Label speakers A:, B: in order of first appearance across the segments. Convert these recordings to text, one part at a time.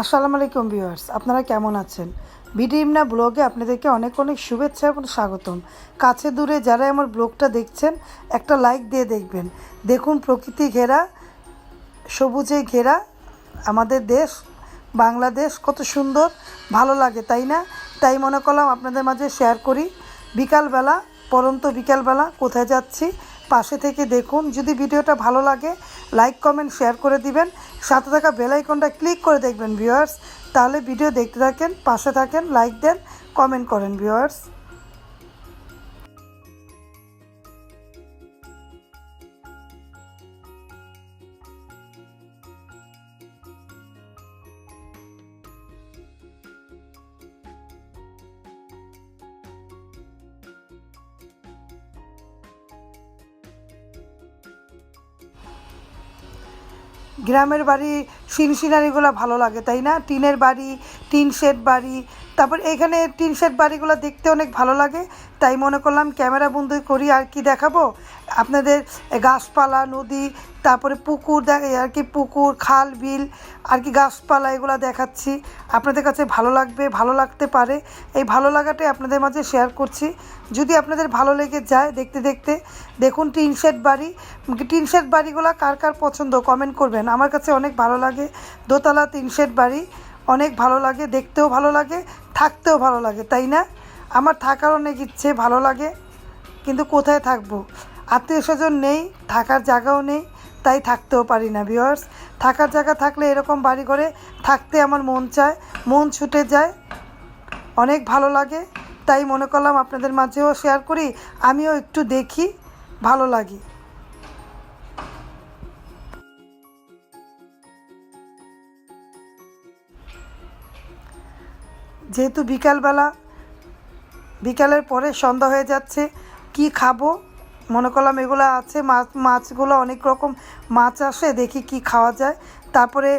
A: আসসালামু আলাইকুম ভিউয়ার্স, আপনারা কেমন আছেন? বিডিএমনা ব্লগে আপনাদেরকে অনেক অনেক শুভেচ্ছা এবং স্বাগতম। কাছে দূরে যারা আমার ব্লগটা দেখছেন, একটা লাইক দিয়ে দেখবেন। দেখুন প্রকৃতি ঘেরা, সবুজে ঘেরা, আমাদের দেশ, বাংলাদেশ কত সুন্দর, ভালো লাগে, তাই না? তাই মনে করলাম আপনাদের মাঝে শেয়ার করি। বিকালবেলা, পরন্ত বিকালবেলা কোথায় যাচ্ছি, পাশে থেকে দেখুন। যদি ভিডিওটা ভালো লাগে লাইক কমেন্ট শেয়ার করে দিবেন। সাথে থাকা বেলাইকনটা ক্লিক করে দেখবেন ভিউয়ার্স তাহলে ভিডিও দেখতে থাকেন, পাশে থাকেন লাইক দেন কমেন্ট করেন ভিউয়ার্স গ্রামের বাড়ি সিন সিনারিগুলো ভালো লাগে, তাই না? টিনের বাড়ি, টিন শেড বাড়ি, তারপর এখানে টিন শেড বাড়িগুলো দেখতে অনেক ভালো লাগে, তাই মনে করলাম ক্যামেরা বন্দি করি, আর কি দেখাবো? আপনাদের গাছপালা, নদী, তারপরে পুকুর দেখ আর কি পুকুর, খাল, বিল, আর কি গাছপালা, এগুলো দেখাচ্ছি। আপনাদের কাছে ভালো লাগবে, ভালো লাগতে পারে। এই ভালো লাগাটাই আপনাদের মাঝে শেয়ার করছি। যদি আপনাদের ভালো লেগে যায় দেখতে দেখতে, দেখুন টিন শেড বাড়ি। টিন শেড বাড়িগুলো কার কার পছন্দ? কমেন্ট করবেন। আমার কাছে অনেক ভালো লাগে। দোতলা তিন শেড বাড়ি, অনেক ভালো লাগে, দেখতেও ভালো লাগে, থাকতেও ভালো লাগে, তাই না? আমার থাকার অনেক ইচ্ছে, ভালো লাগে, কিন্তু কোথায় থাকব? আত্মীয় স্বজন নেই, থাকার জায়গাও নেই, তাই থাকতেও পারি না ভিওয়ার্স থাকার জায়গা থাকলে এরকম বাড়ি ঘরে থাকতে আমার মন চায়, মন ছুটে যায়, অনেক ভালো লাগে, তাই মনে করলাম আপনাদের মাঝেও শেয়ার করি, আমিও একটু দেখি, ভালো লাগে। যেহেতু বিকালবেলা, বিকালের পরে সন্ধ্যা হয়ে যাচ্ছে, কি খাব? মনে করলাম এগুলো আছে, মাছ, মাছগুলো অনেক রকম মাছ আসে, দেখি কি খাওয়া যায়। তারপরে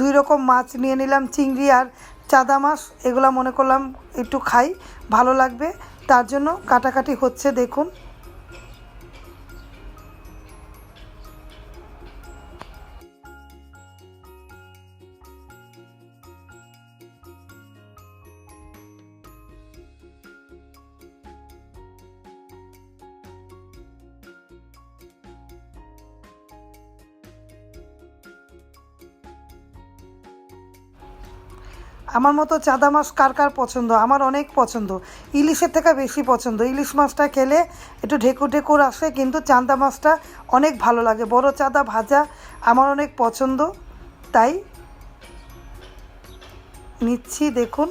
A: দুই রকম মাছ নিয়ে নিলাম, চিংড়ি আর চাদা মাছ, এগুলো মনে করলাম একটু খাই, ভালো লাগবে। তার জন্য কাটাকাটি হচ্ছে, দেখুন। আমার মতো চাঁদা মাছ কার কার পছন্দ? আমার অনেক পছন্দ। ইলিশের থেকে বেশি পছন্দ। ইলিশ মাছটা খেলে একটু ঢেকুর ঢেকুর আসে, কিন্তু চাঁদা মাছটা অনেক ভালো লাগে। বড় চাঁদা ভাজা আমার অনেক পছন্দ। তাই নিচ্ছি, দেখুন।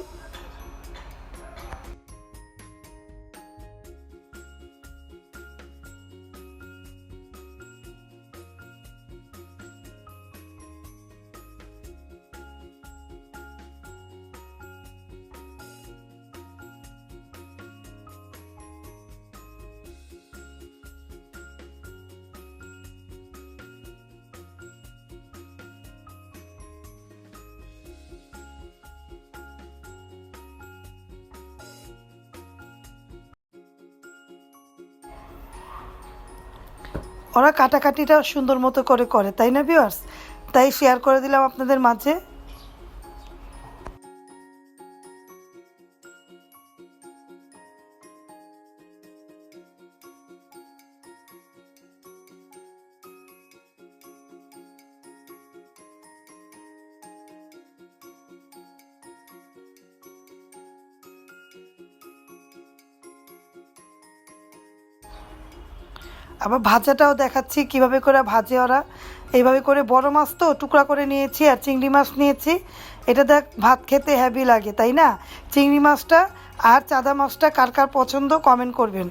A: ওরা কাটাকাটিটা সুন্দর মতো করে করে, তাই না ভিওয়ার্স তাই শেয়ার করে দিলাম আপনাদের মাঝে। আবার ভাজাটাও দেখাচ্ছি, কীভাবে করে ভাজে ওরা। এইভাবে করে বড় মাছ তো, টুকরা করে নিয়েছি আর চিংড়ি মাছ নিয়েছি। এটা দেখ, ভাত খেতে হ্যাভি লাগে, তাই না? চিংড়ি মাছটা আর চাদা মাছটা কার কার পছন্দ কমেন্ট করবেন।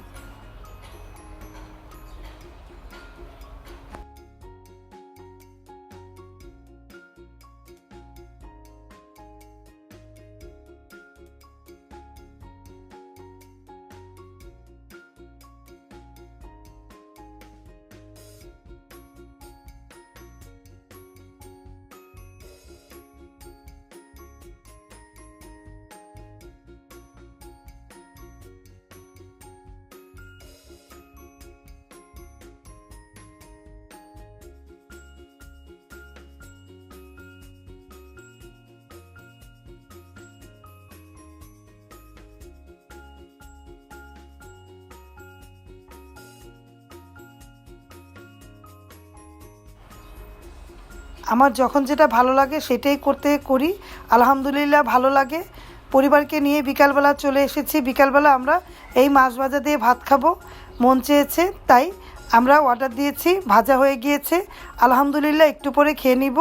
A: আমার যখন যেটা ভালো লাগে সেটাই করতে করি। আলহামদুলিল্লাহ ভালো লাগে। পরিবারকে নিয়ে বিকালবেলা চলে এসেছি। বিকালবেলা আমরা এই মাছ ভাজা দিয়ে ভাত খাব। মন চেয়েছে, তাই আমরা অর্ডার দিয়েছি। ভাজা হয়ে গিয়েছে। আলহামদুলিল্লাহ একটু পরে খেয়ে নিব।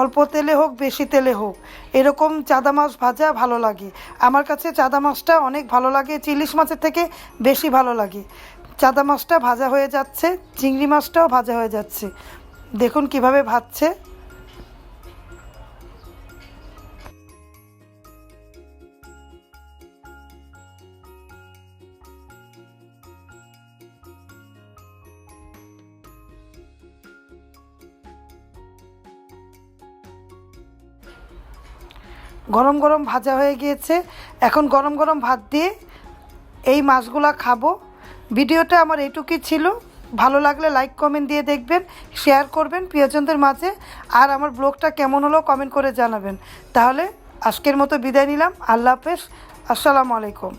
A: অল্প তেলে হোক, বেশি তেলে হোক। এরকম চাদা মাছ ভাজা ভালো লাগে। আমার কাছে চাদা মাছটা অনেক ভালো লাগে, চিলিশ মাছের থেকে বেশি ভালো লাগে। চাদা মাছটা ভাজা হয়ে যাচ্ছে, চিংড়ি মাছটাও ভাজা হয়ে যাচ্ছে। দেখুন কীভাবে ভাজছে। গরম গরম ভাজা হয়ে গিয়েছে। এখন গরম গরম ভাত দিয়ে এই মাছগুলা খাব। ভিডিওটা আমার এইটুকুই ছিল। ভালো লাগলে লাইক কমেন্ট দিয়ে দেখবেন শেয়ার করবেন প্রিয়জনদের মাঝে। আর আমার ব্লগটা কেমন হলো কমেন্ট করে জানাবেন। তাহলে আজকের মতো বিদায় নিলাম। আল্লাহ হাফেজ। আসসালামু আলাইকুম।